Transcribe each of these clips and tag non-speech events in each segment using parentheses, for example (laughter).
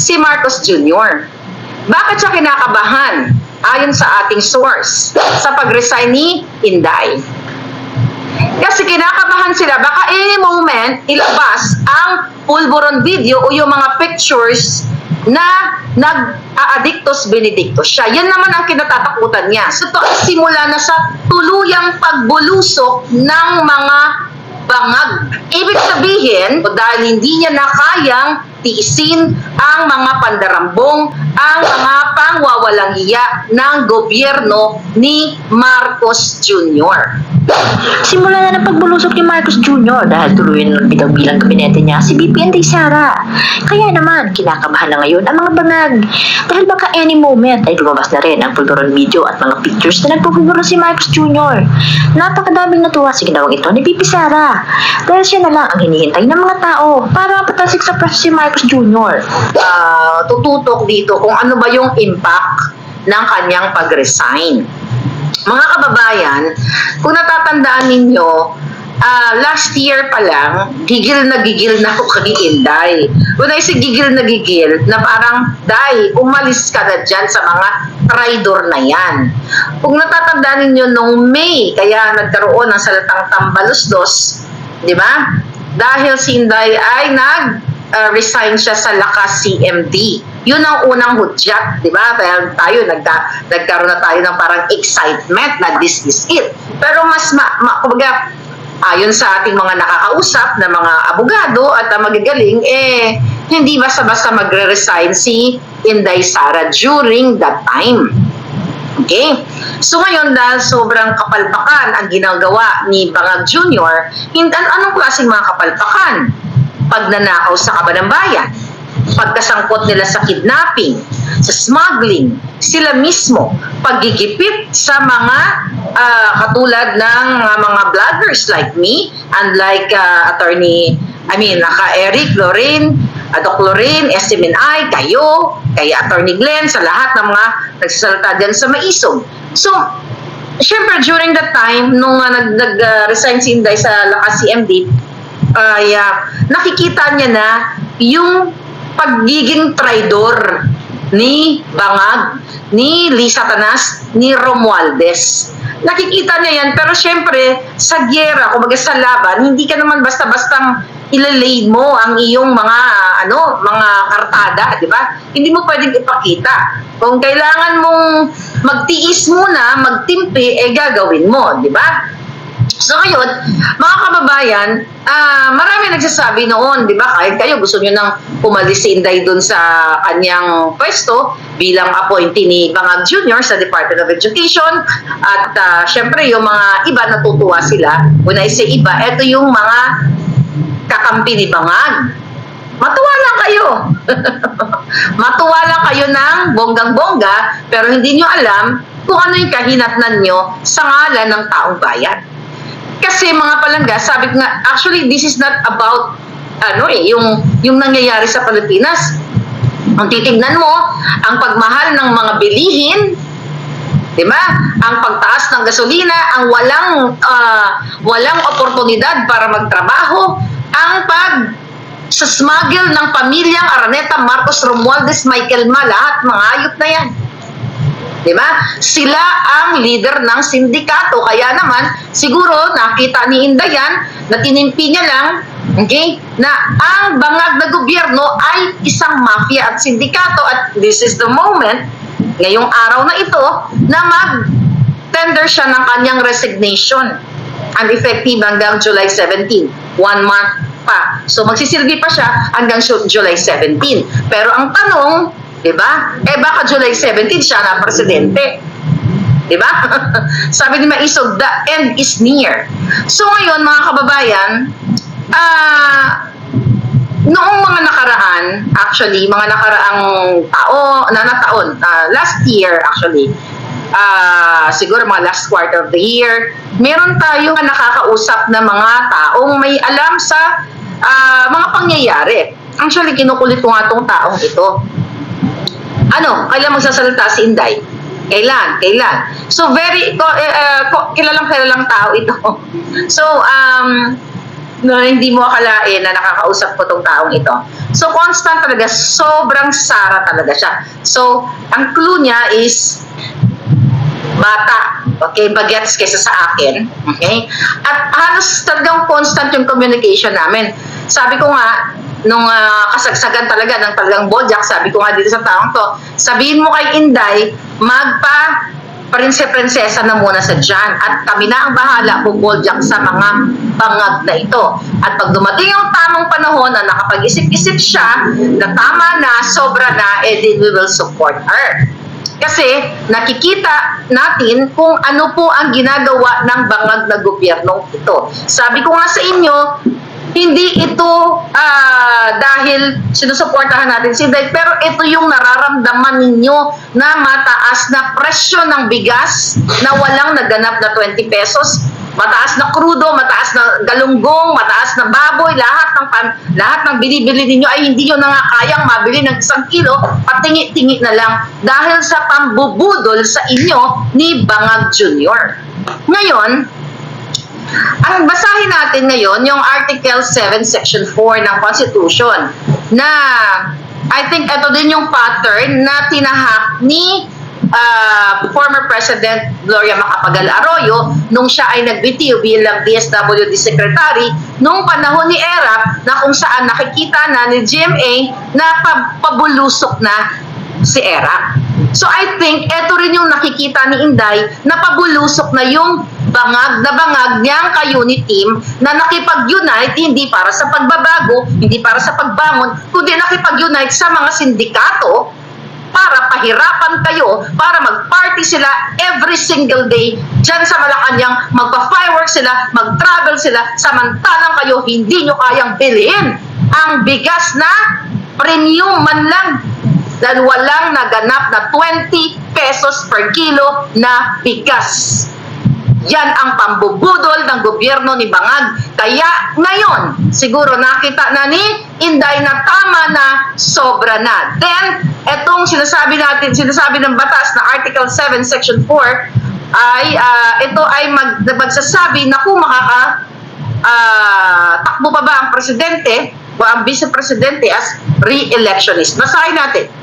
si Marcos Jr. Bakit siya kinakabahan? Ayon sa ating source, sa pag-resign ni Inday. Kasi kinakabahan sila, baka any moment ilabas ang pulburon video o yung mga pictures na nag-aadictus benedictus siya. Yan naman ang kinatatakutan niya. So, ay simula na sa tuluyang pagbulusok ng mga bangag. Ibig sabihin, dahil hindi niya na kayang tiisin ang mga pandarambong, ang mga pangwawalang iya ng gobyerno ni Marcos Jr. Simula na ng pagbulusok ni Marcos Jr. dahil tuluyan ng bitaw bilang kabinete niya si BPN Day Sara. Kaya naman, kinakabahan na ngayon ang mga bangag. Dahil baka any moment ay lumabas na rin ang pulburon video at mga pictures na nagpupulburon si Marcos Jr. Napakadaming natuwa sa ginawang ito ni BP Sara. Dahil siya na lang ang hinihintay ng mga tao para patasik sa press si Marcos Jr. uh, tututok dito kung ano ba yung impact ng kanyang pag-resign. Mga kababayan, kung natatandaan ninyo, ah, last year pa lang, gigil na gigil na ako kay Inday. When I say gigil na gigil, na parang, Day, umalis ka na dyan sa mga traidor na yan. Kung natatandaan ninyo nung May, kaya nagkaroon ng salitang tambalusdos, di ba? Dahil si Inday ay nag uh, resign siya sa lakas CMD. Yun ang unang hudyat, di ba? Kaya tayo, nagka, nagkaroon na tayo ng parang excitement na this is it. Pero mas, ma, ma, kumbaga, ayon sa ating mga nakakausap na mga abogado at uh, magagaling, eh, hindi basta-basta magre-resign si Inday Sara during that time. Okay? So ngayon, dahil sobrang kapalpakan ang ginagawa ni Bangag Jr., hindi, an- anong klaseng mga kapalpakan? Pagnanakaw sa kaban bayan, pagkasangkot nila sa kidnapping, sa smuggling, sila mismo, paggigipit sa mga ah, katulad ng ah, mga vloggers like me and like ah, attorney, I mean, naka Eric, Lorraine, uh, Doc Lorraine, SMNI, kayo, kay Attorney Glenn, sa lahat ng mga nagsasalita dyan sa maisog. So, syempre during that time, nung uh, nag, nag-resign si Inday sa Lakas CMD, ay ah, nakikita niya na yung pagiging traidor ni Bangag, ni Lisa Tanas, ni Romualdez. Nakikita niya yan, pero syempre, sa gyera, kumbaga sa laban, hindi ka naman basta-bastang ilalay mo ang iyong mga ano mga kartada, di ba? Hindi mo pwedeng ipakita. Kung kailangan mong magtiis muna, magtimpi, eh gagawin mo, di ba? So ngayon, mga kababayan, ah marami nagsasabi noon, di ba, kahit kayo gusto nyo nang umalis si Inday dun sa kanyang pwesto bilang appointee ni Bangag Jr. sa Department of Education. At ah, syempre, yung mga iba natutuwa sila. When I say iba, eto yung mga kakampi ni Bangag. Matuwa lang kayo. (laughs) Matuwa lang kayo ng bonggang-bongga, pero hindi nyo alam kung ano yung kahinatnan nyo sa ngalan ng taong bayan. Kasi mga palangga, sabi ko nga, actually this is not about ano eh, yung, yung nangyayari sa Pilipinas. Ang titignan mo, ang pagmahal ng mga bilihin, di ba? Ang pagtaas ng gasolina, ang walang ah, walang oportunidad para magtrabaho, ang pag sa smuggle ng pamilyang Araneta, Marcos Romualdez, Michael Ma, lahat mga ayop na yan. Di ba? Sila ang leader ng sindikato. Kaya naman, siguro nakita ni Inday yan na tinimpi niya lang, okay, na ang bangag na gobyerno ay isang mafia at sindikato at this is the moment, ngayong araw na ito, na mag-tender siya ng kanyang resignation and effective hanggang July 17. One month pa. So magsisilbi pa siya hanggang Ju- July 17. Pero ang tanong, 'di ba? Eh baka July 17 siya na presidente. 'Di ba? (laughs) Sabi ni Maisog, the end is near. So ngayon mga kababayan, ah noong mga nakaraan, actually, mga nakaraang tao, na na taon, ah, last year actually, ah siguro mga last quarter of the year, meron tayong nakakausap na mga taong may alam sa ah, mga pangyayari. Actually, kinukulit ko nga tong taong ito. Ano, kailan magsasalita si Inday? Kailan? Kailan? So, very, ko, kilalang kilalang tao ito. (laughs) So, um, no, hindi mo akalain na nakakausap ko tong taong ito. So, constant talaga. Sobrang Sara talaga siya. So, ang clue niya is bata. Okay, bagets kaysa sa akin. Okay? At halos talagang constant yung communication namin. Sabi ko nga, nung ah, kasagsagan talaga ng talagang bojak, sabi ko nga dito sa taong to, sabihin mo kay Inday, magpa prinse-prinsesa na muna sa dyan. At kami na ang bahala bubojak sa mga bangag na ito. At pag dumating yung tamang panahon na nakapag-isip-isip siya, na tama na, sobra na, eh we will support her. Kasi nakikita natin kung ano po ang ginagawa ng bangag na gobyernong ito. Sabi ko nga sa inyo, hindi ito ah, dahil sinusuportahan natin si Day, pero ito yung nararamdaman ninyo na mataas na presyo ng bigas na walang naganap na 20 pesos, mataas na krudo, mataas na galunggong, mataas na baboy, lahat ng pan- lahat ng binibili ninyo ay hindi nyo na nga kayang mabili ng isang kilo, patingi-tingi na lang dahil sa pambubudol sa inyo ni Bangag Junior. Ngayon, ang basahin natin ngayon yung Article 7, Section 4 ng Constitution na I think ito din yung pattern na tinahak ni ah, former President Gloria Macapagal Arroyo nung siya ay nagbitiw bilang DSWD Secretary nung panahon ni ERAP na kung saan nakikita na ni GMA na pa- pabulusok na si ERAP. So I think ito rin yung nakikita ni Inday na pabulusok na yung bangag na bangag niyang ka-unit team na nakipag-unite hindi para sa pagbabago, hindi para sa pagbangon, kundi nakipag-unite sa mga sindikato para pahirapan kayo, para mag-party sila every single day dyan sa Malacanang, magpa-fireworks sila, mag-travel sila, samantalang kayo hindi nyo kayang bilhin ang bigas na premium man lang dahil walang naganap na 20 pesos per kilo na bigas. Yan ang pambubudol ng gobyerno ni Bangag. Kaya ngayon, siguro nakita na ni Inday na tama na, sobra na. Then, etong sinasabi natin, sinasabi ng batas na Article 7, Section 4, ay ah, ito ay mag, magsasabi na kung makaka ah, takbo pa ba ang presidente o ang vice-presidente as re-electionist. Basahin natin.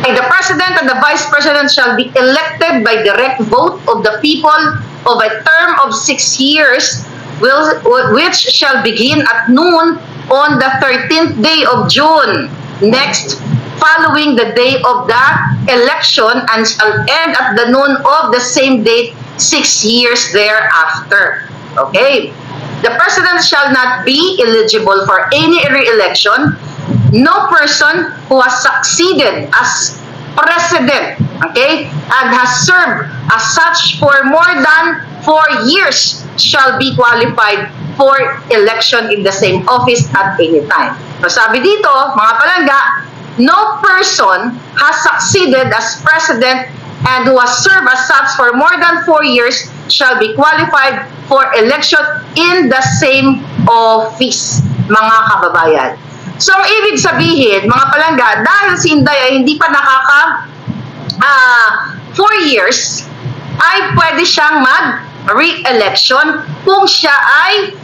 The president and the vice president shall be elected by direct vote of the people of a term of six years, will, which shall begin at noon on the 13th day of June next following the day of the election and shall end at the noon of the same date six years thereafter. Okay? The president shall not be eligible for any re-election no person who has succeeded as president, okay, and has served as such for more than four years shall be qualified for election in the same office at any time. So sabi dito, mga palangga, no person has succeeded as president and who has served as such for more than four years shall be qualified for election in the same office, mga kababayan. So, ibig sabihin, mga palangga, dahil si Inday ay hindi pa nakaka ah, four years, ay pwede siyang mag-re-election kung siya ay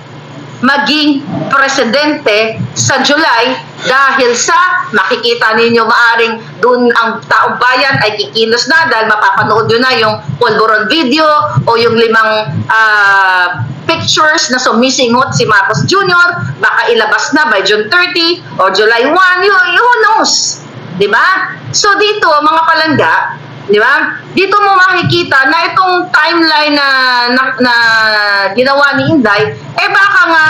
maging presidente sa July dahil sa makikita ninyo maaring dun ang taong bayan ay kikilos na dahil mapapanood nyo na yung pulburon video o yung limang ah, pictures na sumisingot si Marcos Jr. baka ilabas na by June 30 or July 1 you, who knows di ba? So dito mga palangga Di ba? Dito mo makikita na itong timeline na, na, na ginawa ni Inday, eh baka nga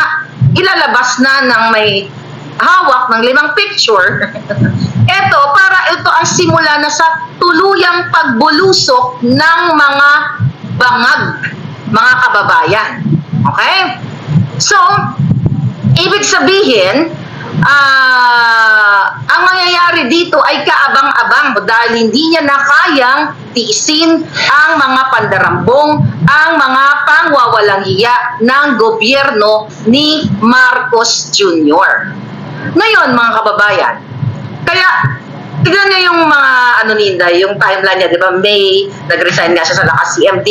ilalabas na ng may hawak ng limang picture. (laughs) ito, para ito ang simula na sa tuluyang pagbulusok ng mga bangag, mga kababayan. Okay? So, ibig sabihin, ah ang mangyayari dito ay kaabang-abang dahil hindi niya na kayang tiisin ang mga pandarambong, ang mga pangwawalang hiya ng gobyerno ni Marcos Jr. Ngayon, mga kababayan, kaya tignan niyo yung mga ano ni Inday, yung timeline niya, di ba? May, nag-resign nga siya sa lakas CMD.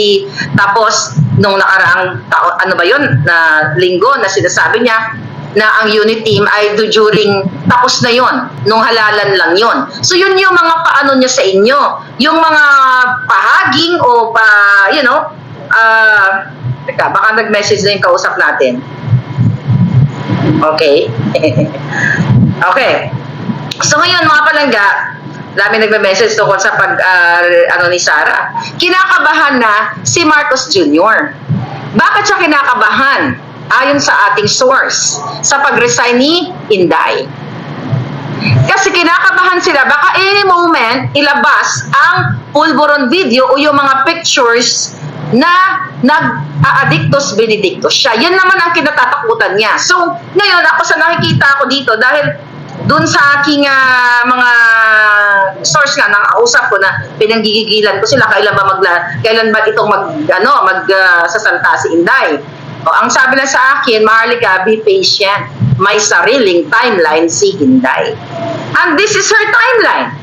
Tapos, nung nakaraang tao, ano ba yun, na linggo na sinasabi niya na ang unit team ay do during tapos na yon nung halalan lang yon so yun yung mga paano niya sa inyo yung mga pahaging o pa you know ah teka baka nag-message na yung kausap natin okay (laughs) okay so ngayon mga palangga dami nagme-message tungkol sa pag ah, ano ni Sarah kinakabahan na si Marcos Jr. Bakit siya kinakabahan? Ayon sa ating source, sa pag-resign ni Inday. Kasi kinakabahan sila, baka any moment ilabas ang pulburon video o yung mga pictures na nag-addictus benedictus siya. Yan naman ang kinatatakutan niya. So, ngayon ako sa nakikita ko dito dahil dun sa aking ah, mga source nga nakausap ko na pinanggigigilan ko sila kailan ba magla kailan ba itong mag ano mag ah, sasalta si Inday. O, ang sabi lang sa akin, Maharlika, be patient. May sariling timeline si Inday. And this is her timeline.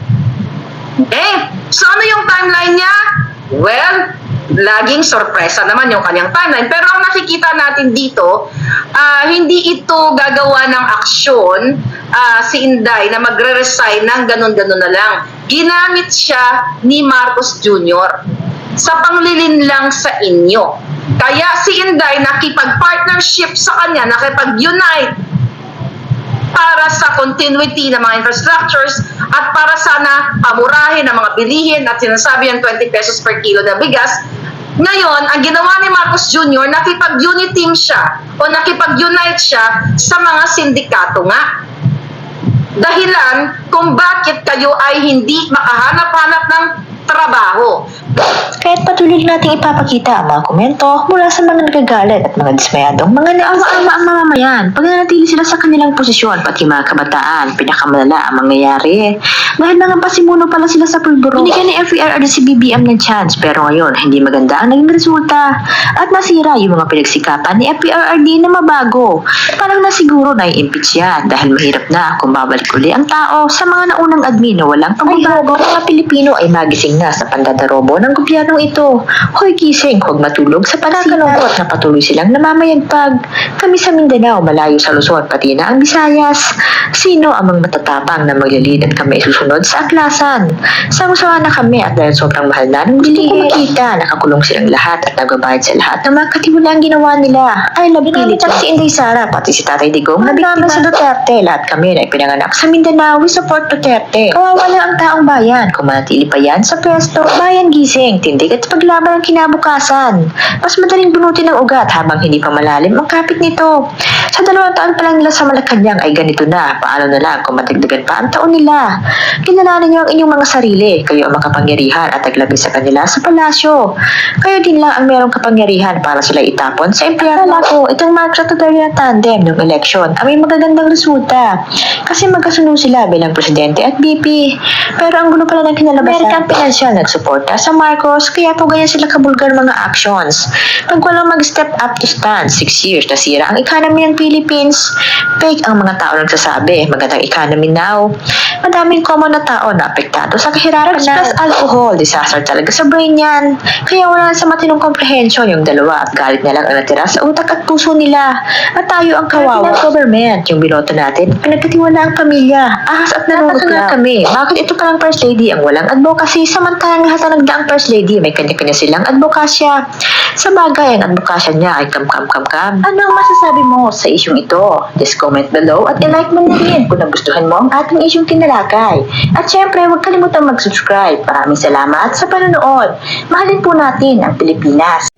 Okay? So ano yung timeline niya? Well, laging sorpresa naman yung kanyang timeline. Pero ang nakikita natin dito, ah, hindi ito gagawa ng aksyon ah, si Inday na magre-resign ng ganun-ganun na lang. Ginamit siya ni Marcos Jr. sa panglilin lang sa inyo. Kaya si Inday nakipag-partnership sa kanya, nakipag-unite para sa continuity ng mga infrastructures at para sana pamurahin ang mga bilihin at sinasabi ang 20 pesos per kilo na bigas. Ngayon, ang ginawa ni Marcos Jr., nakipag-unit team siya o nakipag-unite siya sa mga sindikato nga. Dahilan kung bakit kayo ay hindi makahanap-hanap ng trabaho. Kaya't patuloy nating ipapakita ang mga komento mula sa mga nagagalit at mga dismayadong mga naawa-awa ang mamamayan. Pag nanatili sila sa kanilang posisyon, pati mga kabataan, pinakamalala ang mangyayari. Dahil mga pasimuno pala sila sa pulburo. Binigyan ni FERRD si BBM ng chance pero ngayon hindi maganda ang naging resulta. At nasira yung mga pinagsikapan ni FERRD na mabago. Parang nasiguro na i-impeach yan dahil mahirap na kung babalik uli ang tao sa mga naunang admin na walang pagbabago. Mga Pilipino ay magising na sa pandadarobo ng gobyernong ito. Hoy gising, huwag matulog sa panakalungkot na patuloy silang namamayagpag. Kami sa Mindanao, malayo sa Luzon, pati na ang Visayas. Sino ang mga matatapang na maglilid at kami susunod sa aklasan? Sangusawa na kami at dahil sobrang mahal na ng bilihin. makita, nakakulong silang lahat at nagbabayad sa lahat ng mga katiwala ang ginawa nila. Ay, labilit at si Inday Sara, pati si Tatay Digong, na biktima sa Duterte. Lahat kami na ipinanganak sa Mindanao, we support Duterte. Kawawa na ang taong bayan, kung manatili pa yan sa pwesto. Bayan gising, tindig at paglaban ang kinabukasan. Mas madaling bunutin ng ugat habang hindi pa malalim ang kapit nito. Sa dalawang taon pa lang nila sa Malacanang ay ganito na. Paano na lang kung matagdagan pa ang taon nila? Kinalanan niyo ang inyong mga sarili. Kayo ang makapangyarihan at taglabi sa kanila sa palasyo. Kayo din lang ang merong kapangyarihan para sila itapon sa empleyado. Ko, itong at Duterte na tandem ng eleksyon ay may magagandang resulta. Kasi magkasunod sila bilang presidente at VP. Pero ang gulo pala ng kinalabasan, American Financial nagsuporta sa Marcos kaya po ganyan sila kabulgar mga actions. Pag walang mag-step up to stand, 6 years nasira ang economy ng Philippines. Fake ang mga tao nagsasabi, magandang economy now. Madaming common na tao na apektado sa kahirapan na. Plus alcohol, disaster talaga sa brain yan. Kaya wala sa matinong comprehension yung dalawa at galit na lang ang natira sa utak at puso nila. At tayo ang kawawa. Ng government, yung binoto natin, pinagkatiwala ang pamilya. Ahas at nanunod lang kami. Bakit ito palang first lady ang walang advocacy samantalang lahat ng nagdaang first lady may kanya-kanya silang advokasya. Sa bagay, ang advokasya niya ay kam-kam-kam-kam. Ano ang masasabi mo sa isyong ito? Just comment below at i-like mo na rin kung nagustuhan mo ang ating isyong tinalakay. At syempre, huwag kalimutang mag-subscribe. Maraming salamat sa panonood. Mahalin po natin ang Pilipinas.